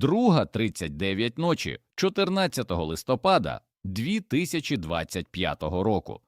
друга 39 ночі 14 листопада 2025 року.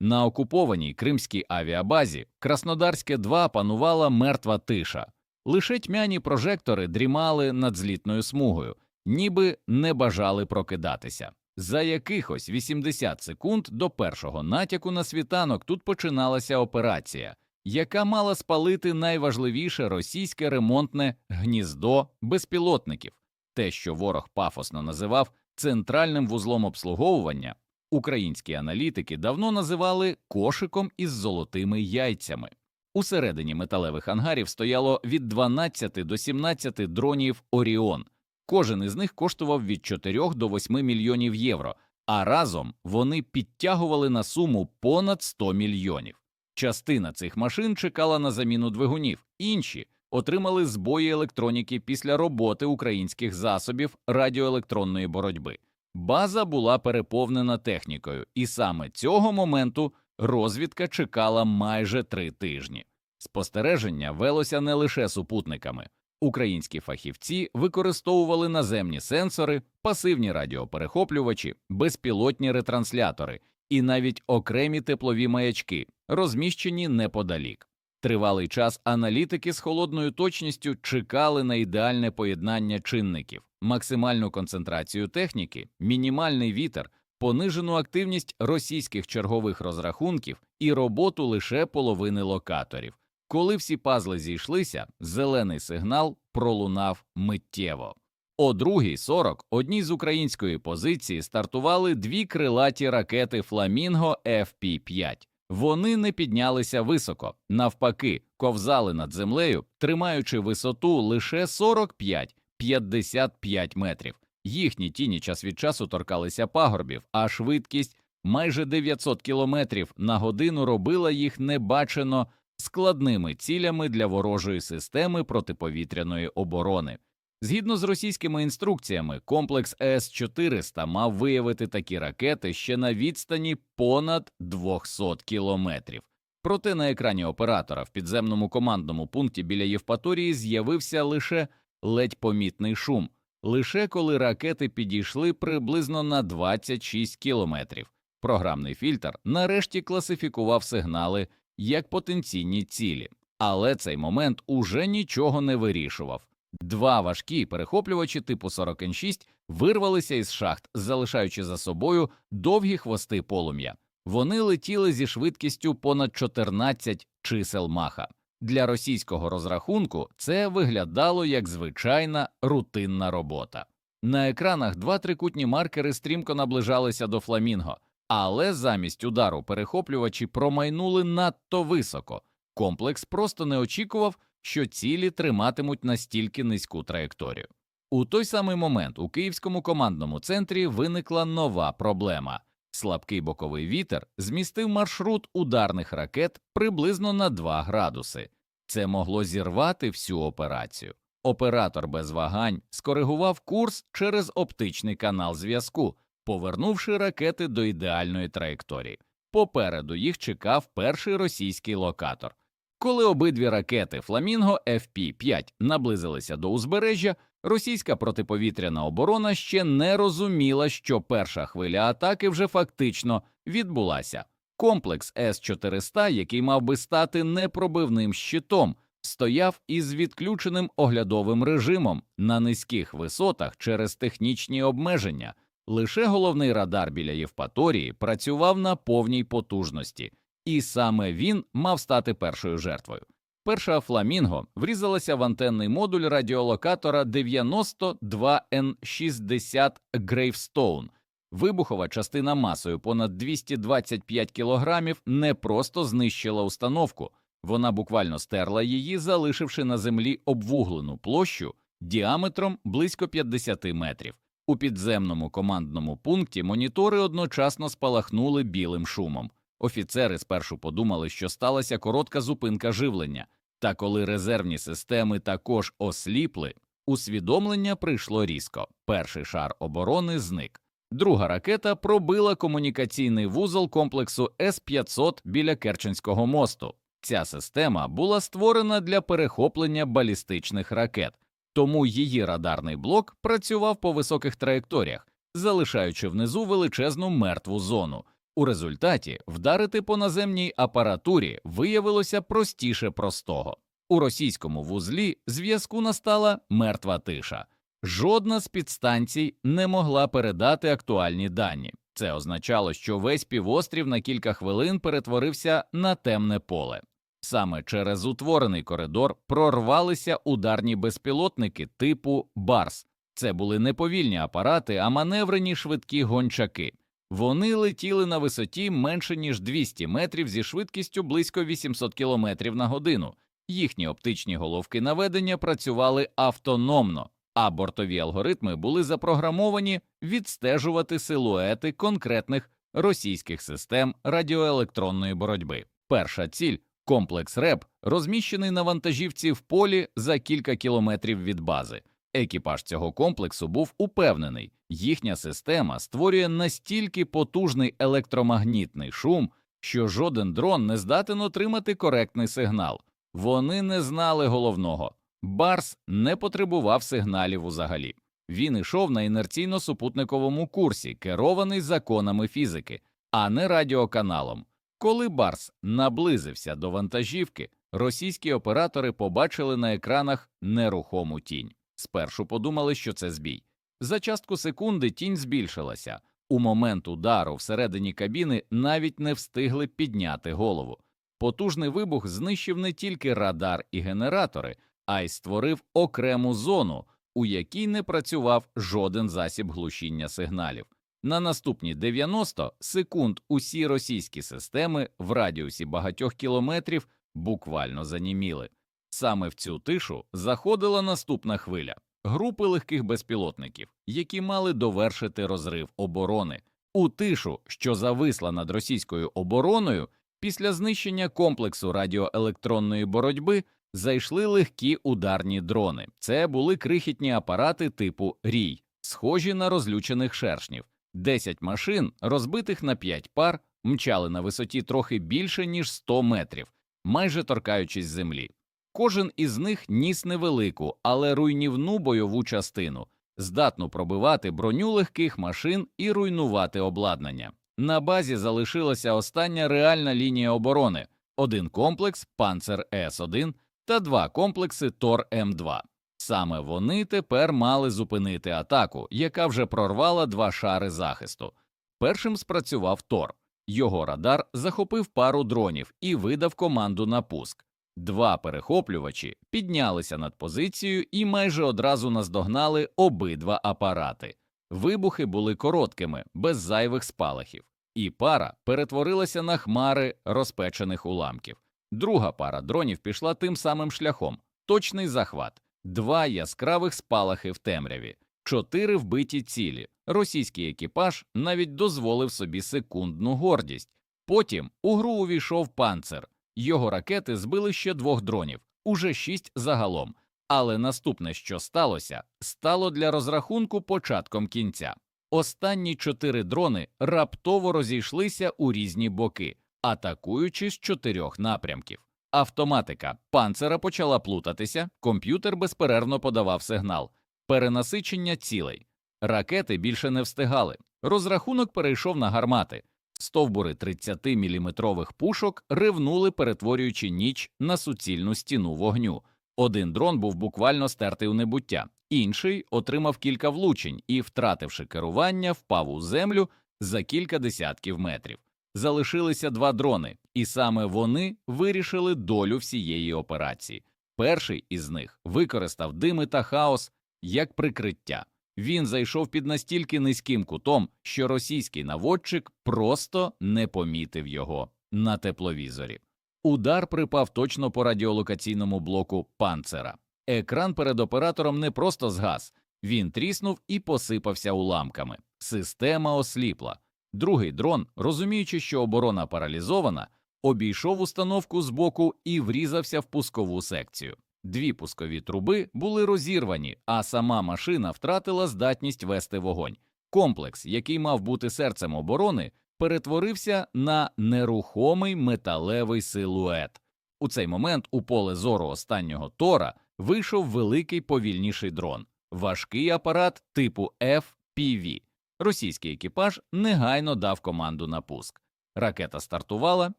На окупованій кримській авіабазі Краснодарське 2 панувала мертва тиша. Лише тьмяні прожектори дрімали над злітною смугою, ніби не бажали прокидатися. За якихось 80 секунд до першого натяку на світанок тут починалася операція, яка мала спалити найважливіше російське ремонтне гніздо безпілотників, те, що ворог пафосно називав центральним вузлом обслуговування, українські аналітики давно називали кошиком із золотими яйцями. Усередині металевих ангарів стояло від 12 до 17 дронів Оріон. Кожен із них коштував від 4 до 8 мільйонів євро, а разом вони підтягували на суму понад 100 мільйонів. Частина цих машин чекала на заміну двигунів, інші отримали збої електроніки після роботи українських засобів радіоелектронної боротьби. База була переповнена технікою, і саме цього моменту розвідка чекала майже три тижні. Спостереження велося не лише супутниками. Українські фахівці використовували наземні сенсори, пасивні радіоперехоплювачі, безпілотні ретранслятори і навіть окремі теплові маячки, розміщені неподалік. Тривалий час аналітики з холодною точністю чекали на ідеальне поєднання чинників, максимальну концентрацію техніки, мінімальний вітер, понижену активність російських чергових розрахунків і роботу лише половини локаторів. Коли всі пазли зійшлися, зелений сигнал пролунав миттєво. О 2.40 одній з української позиції стартували дві крилаті ракети Фламінго FP-5. Вони не піднялися високо, навпаки, ковзали над землею, тримаючи висоту лише 45-55 метрів. Їхні тіні час від часу торкалися пагорбів, а швидкість майже 900 кілометрів на годину робила їх небачено складними цілями для ворожої системи протиповітряної оборони. Згідно з російськими інструкціями, комплекс С-400 мав виявити такі ракети ще на відстані понад 200 кілометрів. Проте на екрані оператора в підземному командному пункті біля Євпаторії з'явився лише ледь помітний шум, лише коли ракети підійшли приблизно на 26 кілометрів. Програмний фільтр нарешті класифікував сигнали як потенційні цілі, але цей момент уже нічого не вирішував. Два важкі перехоплювачі типу 46 вирвалися із шахт, залишаючи за собою довгі хвости полум'я. Вони летіли зі швидкістю понад 14 чисел маха. Для російського розрахунку це виглядало як звичайна рутинна робота. На екранах два трикутні маркери стрімко наближалися до фламінго, але замість удару перехоплювачі промайнули надто високо. Комплекс просто не очікував, що цілі триматимуть настільки низьку траєкторію. У той самий момент у київському командному центрі виникла нова проблема. Слабкий боковий вітер змістив маршрут ударних ракет приблизно на 2 градуси. Це могло зірвати всю операцію. Оператор без вагань скоригував курс через оптичний канал зв'язку, повернувши ракети до ідеальної траєкторії. Попереду їх чекав перший російський локатор. Коли обидві ракети Фламінго FP-5 наблизилися до узбережжя, російська протиповітряна оборона ще не розуміла, що перша хвиля атаки вже фактично відбулася. Комплекс С-400, який мав би стати непробивним щитом, стояв із відключеним оглядовим режимом на низьких висотах через технічні обмеження. Лише головний радар біля Євпаторії працював на повній потужності, і саме він мав стати першою жертвою. Перша фламінго врізалася в антенний модуль радіолокатора 92N60 Gravestone. Вибухова частина масою понад 225 кілограмів не просто знищила установку, вона буквально стерла її, залишивши на землі обвуглену площу діаметром близько 50 метрів. У підземному командному пункті монітори одночасно спалахнули білим шумом. Офіцери спершу подумали, що сталася коротка зупинка живлення, та коли резервні системи також осліпли, усвідомлення прийшло різко. Перший шар оборони зник. Друга ракета пробила комунікаційний вузол комплексу С-500 біля Керченського мосту. Ця система була створена для перехоплення балістичних ракет, тому її радарний блок працював по високих траєкторіях, залишаючи внизу величезну мертву зону. У результаті вдарити по наземній апаратурі виявилося простіше простого. У російському вузлі зв'язку настала мертва тиша. Жодна з підстанцій не могла передати актуальні дані. Це означало, що весь півострів на кілька хвилин перетворився на темне поле. Саме через утворений коридор прорвалися ударні безпілотники типу Барс. Це були не повільні апарати, а маневрені швидкі гончаки. Вони летіли на висоті менше ніж 200 метрів зі швидкістю близько 800 км на годину. Їхні оптичні головки наведення працювали автономно, а бортові алгоритми були запрограмовані відстежувати силуети конкретних російських систем радіоелектронної боротьби. Перша ціль комплекс РЕП, розміщений на вантажівці в полі за кілька кілометрів від бази. Екіпаж цього комплексу був упевнений, їхня система створює настільки потужний електромагнітний шум, що жоден дрон не здатен отримати коректний сигнал. Вони не знали головного. Барс не потребував сигналів узагалі. Він ішов на інерційно-супутниковому курсі, керований законами фізики, а не радіоканалом. Коли Барс наблизився до вантажівки, російські оператори побачили на екранах нерухому тінь. Спершу подумали, що це збій. За частку секунди тінь збільшилася. У момент удару всередині кабіни навіть не встигли підняти голову. Потужний вибух знищив не тільки радар і генератори, а й створив окрему зону, у якій не працював жоден засіб глушіння сигналів. На наступні 90 секунд усі російські системи в радіусі багатьох кілометрів буквально заніміли. Саме в цю тишу заходила наступна хвиля групи легких безпілотників, які мали довершити розрив оборони. У тишу, що зависла над російською обороною, після знищення комплексу радіоелектронної боротьби зайшли легкі ударні дрони. Це були крихітні апарати типу Рій, схожі на розлючених шершнів. Десять машин, розбитих на п'ять пар, мчали на висоті трохи більше ніж 100 метрів, майже торкаючись землі. Кожен із них ніс невелику, але руйнівну бойову частину, здатну пробивати броню легких машин і руйнувати обладнання. На базі залишилася остання реальна лінія оборони: один комплекс Панцер С1 та два комплекси Тор М2. Саме вони тепер мали зупинити атаку, яка вже прорвала два шари захисту. Першим спрацював Тор. Його радар захопив пару дронів і видав команду на пуск. Два перехоплювачі піднялися над позицією і майже одразу наздогнали обидва апарати. Вибухи були короткими, без зайвих спалахів, і пара перетворилася на хмари розпечених уламків. Друга пара дронів пішла тим самим шляхом точний захват, два яскравих спалахи в темряві, чотири вбиті цілі. Російський екіпаж навіть дозволив собі секундну гордість. Потім у гру увійшов панцер. Його ракети збили ще двох дронів, уже шість загалом. Але наступне, що сталося, стало для розрахунку початком кінця. Останні чотири дрони раптово розійшлися у різні боки, атакуючи з чотирьох напрямків. Автоматика панцера почала плутатися, комп'ютер безперервно подавав сигнал, перенасичення цілей. Ракети більше не встигали. Розрахунок перейшов на гармати. Стовбури 30-мм пушок ривнули, перетворюючи ніч на суцільну стіну вогню. Один дрон був буквально стертий у небуття, інший отримав кілька влучень і, втративши керування, впав у землю за кілька десятків метрів. Залишилися два дрони, і саме вони вирішили долю всієї операції. Перший із них використав дими та хаос як прикриття. Він зайшов під настільки низьким кутом, що російський наводчик просто не помітив його на тепловізорі. Удар припав точно по радіолокаційному блоку панцера. Екран перед оператором не просто згас, він тріснув і посипався уламками. Система осліпла. Другий дрон, розуміючи, що оборона паралізована, обійшов установку збоку і врізався в пускову секцію. Дві пускові труби були розірвані, а сама машина втратила здатність вести вогонь. Комплекс, який мав бути серцем оборони, перетворився на нерухомий металевий силует. У цей момент у поле зору останнього Тора вийшов великий повільніший дрон, важкий апарат типу FPV. Російський екіпаж негайно дав команду на пуск. Ракета стартувала,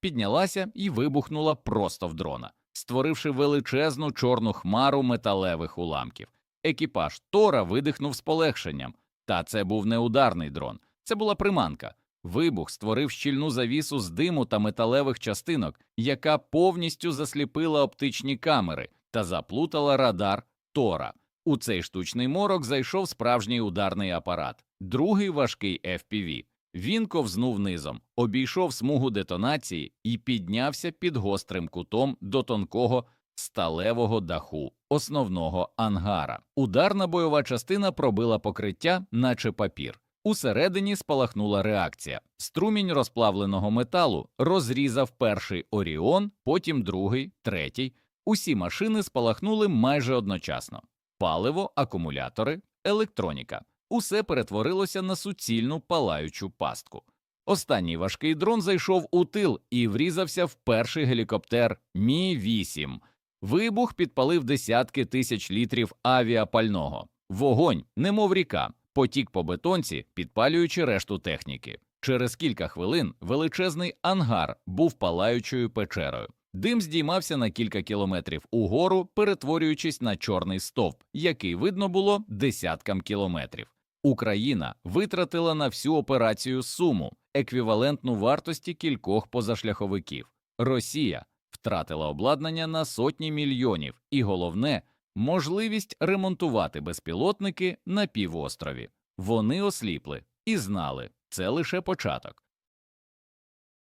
піднялася і вибухнула просто в дрона, створивши величезну чорну хмару металевих уламків. Екіпаж Тора видихнув з полегшенням. Та це був не ударний дрон, це була приманка. Вибух створив щільну завісу з диму та металевих частинок, яка повністю засліпила оптичні камери та заплутала радар Тора. У цей штучний морок зайшов справжній ударний апарат, другий важкий FPV. Він ковзнув низом, обійшов смугу детонації і піднявся під гострим кутом до тонкого сталевого даху основного ангара. Ударна бойова частина пробила покриття, наче папір. Усередині спалахнула реакція. Струмінь розплавленого металу розрізав перший Оріон, потім другий, третій. Усі машини спалахнули майже одночасно. Паливо, акумулятори, електроніка. Усе перетворилося на суцільну палаючу пастку. Останній важкий дрон зайшов у тил і врізався в перший гелікоптер Мі 8 Вибух підпалив десятки тисяч літрів авіапального. Вогонь, немов ріка, потік по бетонці, підпалюючи решту техніки. Через кілька хвилин величезний ангар був палаючою печерою. Дим здіймався на кілька кілометрів угору, перетворюючись на чорний стовп, який видно було десяткам кілометрів. Україна витратила на всю операцію суму, еквівалентну вартості кількох позашляховиків. Росія втратила обладнання на сотні мільйонів, і головне можливість ремонтувати безпілотники на півострові. Вони осліпли і знали, це лише початок.